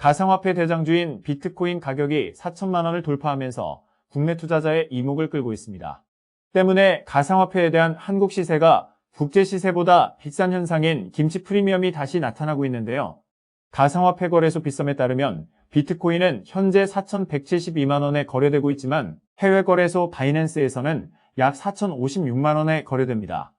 가상화폐 대장주인 비트코인 가격이 4천만 원을 돌파하면서 국내 투자자의 이목을 끌고 있습니다. 때문에 가상화폐에 대한 한국 시세가 국제 시세보다 비싼 현상인 김치 프리미엄이 다시 나타나고 있는데요. 가상화폐 거래소 빗썸에 따르면 비트코인은 현재 4,172만 원에 거래되고 있지만 해외 거래소 바이낸스에서는 약 4,056만 원에 거래됩니다.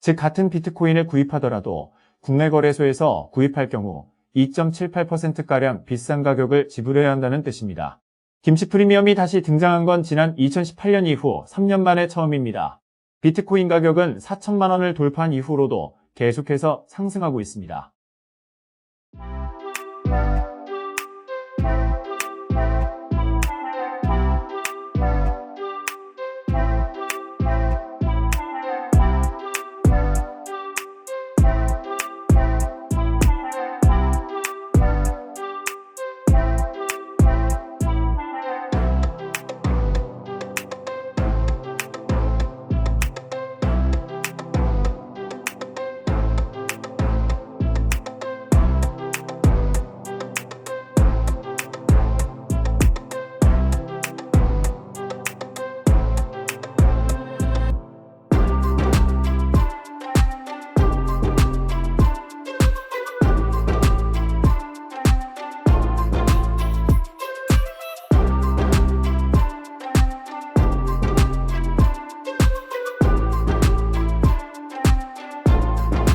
즉 같은 비트코인을 구입하더라도 국내 거래소에서 구입할 경우 2.78%가량 비싼 가격을 지불해야 한다는 뜻입니다. 김치 프리미엄이 다시 등장한 건 지난 2018년 이후 3년 만에 처음입니다. 비트코인 가격은 4천만 원을 돌파한 이후로도 계속해서 상승하고 있습니다.